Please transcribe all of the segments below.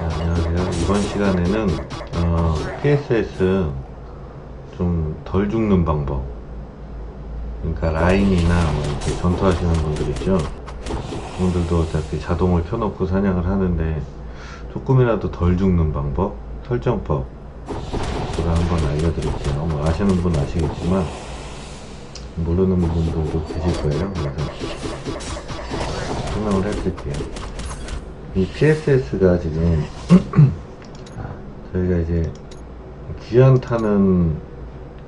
안녕하세요. 이번 시간에는 어, PSS 좀 덜 죽는 방법. 그러니까 라인이나 뭐 이렇게 전투하시는 분들 있죠? 분들도 어차피 자동을 켜놓고 사냥을 하는데 조금이라도 덜 죽는 방법 설정법 제가 한번 알려드릴게요. 뭐 아시는 분 아시겠지만 모르는 분도 계실 거예요. 그래서 설명을 해드릴게요. 이 PSS가 지금 저희가 이제 기한 타는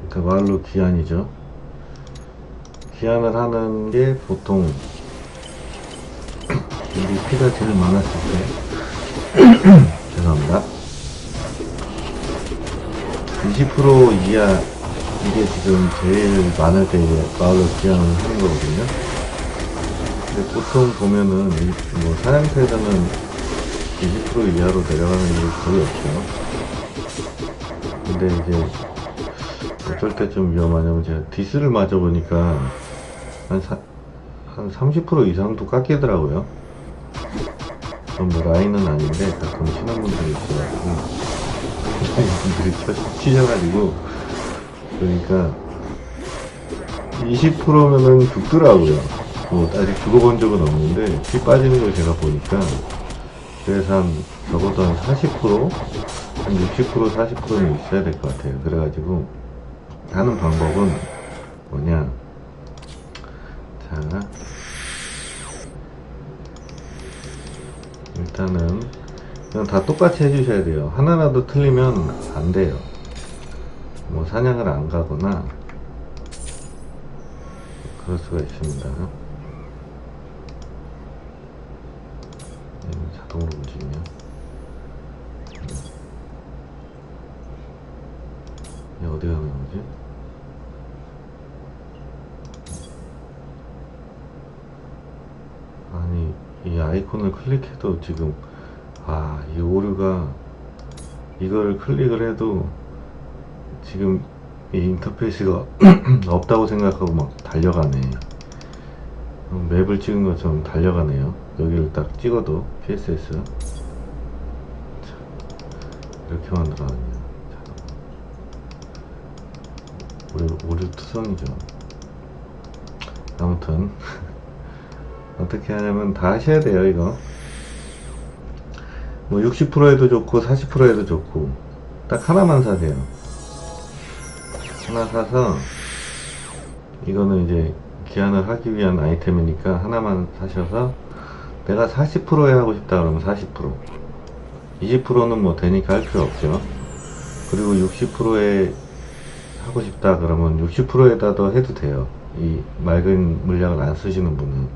그 말로 기한이죠. 기한을 하는 게 보통 우리 피가 제일 많았을 때 죄송합니다. 20% 이하 이게 지금 제일 많을 때 이제 마을로 기한을 하는 거거든요. 보통 보면은 이- 뭐 사냥터에서는 20% 이하로 내려가는 일이 거의 없죠. 근데 이제 어쩔 때 좀 위험하냐면 제가 디스를 맞아보니까 한, 사, 한 30% 이상도 깎이더라고요. 뭐 라인은 아닌데 가끔 치는 분들이 있어가지고 분들이 쳐- 치셔가지고 그러니까 20%면은 죽더라고요. 뭐 아직 죽어본 적은 없는데 피 빠지는 걸 제가 보니까 그래서 한 적어도 한 40%? 한 60% 40%는 있어야 될 것 같아요. 그래가지고 하는 방법은 뭐냐 자 일단은 이건 다 똑같이 해주셔야 돼요. 하나라도 틀리면 안 돼요. 뭐 사냥을 안 가거나 그럴 수가 있습니다. 얘는 자동으로 움직이냐? 얘 어디 가는 거지? 아니 이 아이콘을 클릭해도 지금 아 이 오류가 이걸 클릭을 해도 지금 이 인터페이스가 없다고 생각하고 막 달려가네. 어, 맵을 찍은 것처럼 달려가네요. 여기를 딱 찍어도 PSS 자, 이렇게 만들어놨네요 오류, 오류 투성이죠. 아무튼. 어떻게 하냐면 다 하셔야 돼요 이거. 뭐 60%에도 좋고 40%에도 좋고 딱 하나만 사세요. 하나 사서 이거는 이제 기한을 하기 위한 아이템이니까 하나만 사셔서 내가 40%에 하고 싶다 그러면 40% 20%는 뭐 되니까 할 필요 없죠. 그리고 60%에 하고 싶다 그러면 60%에다 더 해도 돼요. 이 맑은 물량을 안 쓰시는 분은.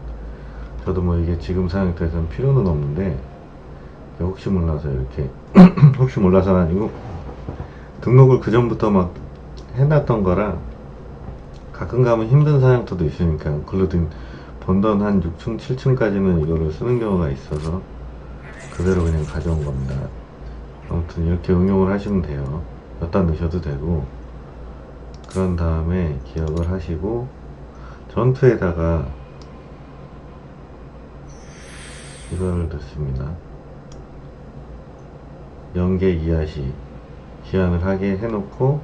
저도 뭐 이게 지금 상황에서는 필요는 없는데 혹시 몰라서 이렇게 혹시 몰라서가 아니고 등록을 그 전부터 막 해놨던 거라 가끔 가면 힘든 사양터도 있으니까 글로든 번던 한 6층 7층까지는 이거를 쓰는 경우가 있어서 그대로 그냥 가져온 겁니다. 아무튼 이렇게 응용을 하시면 돼요. 여기다 넣으셔도 되고 그런 다음에 기억을 하시고 전투에다가 이걸 넣습니다. 연계 이하시 기한을 하게 해놓고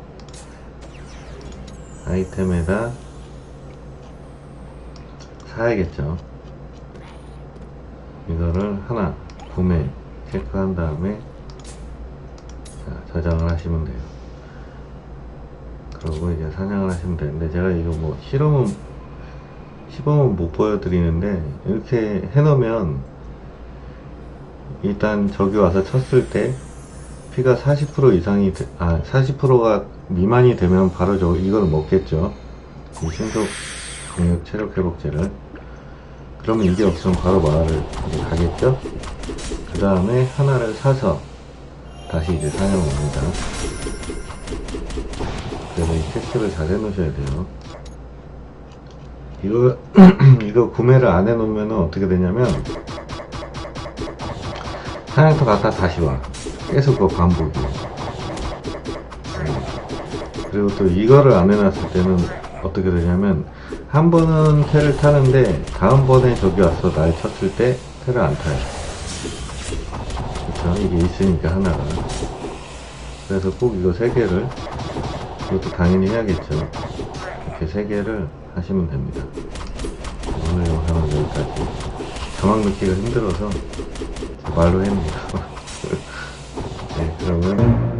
아이템에다 사야겠죠. 이거를 하나 구매 체크한 다음에 자, 저장을 하시면 돼요 그리고 이제 사냥을 하시면 되는데 제가 이거 뭐 실험은 시범은 못 보여드리는데 이렇게 해놓으면 일단 저기 와서 쳤을 때 피가 40% 이상이 되- 아 40%가 미만이 되면 바로 저 이걸 먹겠죠. 이 신속 공격 체력 회복제를. 그러면 이게 없으면 바로 마을을 가겠죠? 그 다음에 하나를 사서 다시 이제 사냥을 옵니다 그래서 이 테스트를 잘 해놓으셔야 돼요. 이거 이거 구매를 안 해놓으면 어떻게 되냐면 사냥터 갔다 다시 와. 계속 그 반복이에요 네. 그리고 또 이거를 안 해놨을 때는 어떻게 되냐면 한 번은 테를 타는데 다음번에 저기 와서 날 쳤을 때 테를 안 타요. 그쵸 이게 있으니까 하나가. 그래서 꼭 이거 세 개를 이것도 당연히 해야겠죠. 이렇게 세 개를 하시면 됩니다. 오늘 영상은 여기까지. 자막 넣기가 힘들어서 말로 합니다. 네, 그러면